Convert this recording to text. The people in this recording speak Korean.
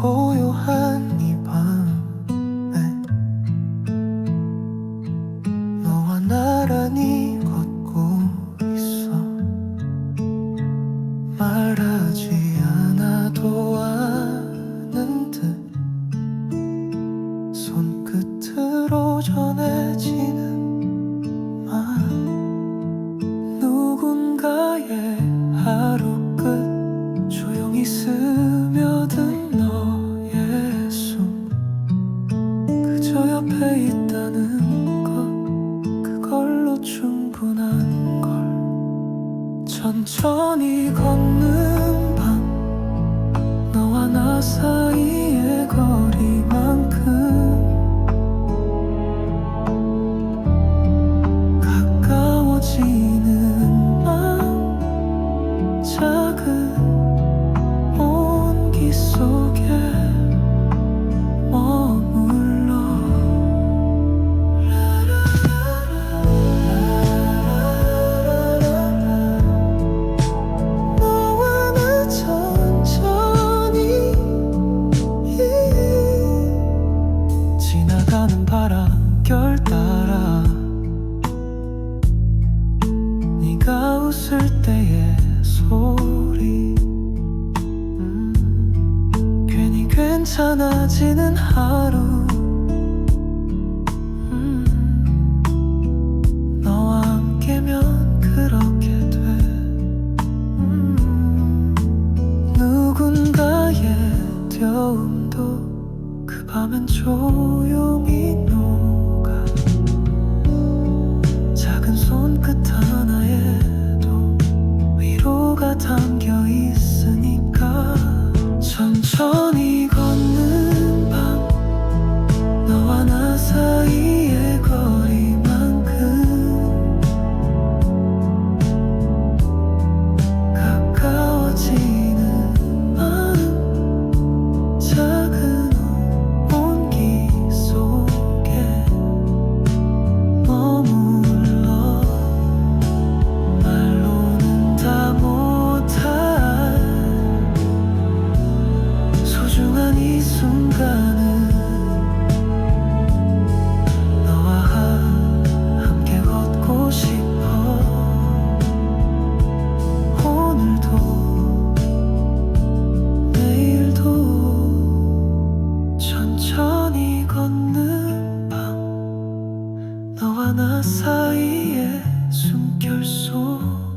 고요한 이 밤에 너와 나란히 걷고 있어. 말하지 않아도 아는 듯 손끝으로 전해지 천천히 걷는 밤 너와 나 사이의 거리만큼 가까워지는 맘 작은 온기 속에 괜찮아지는 하루. 음, 너와 함께면 그렇게 돼. 음, 누군가의 뛰어움도 그 밤엔 조용히 녹아. 작은 손끝 하나에도 위로가 담겨 있어 시간은 너와 함께 걷고 싶어. 오늘도 내일도 천천히 걷는 밤 너와 나 사이의 숨결 속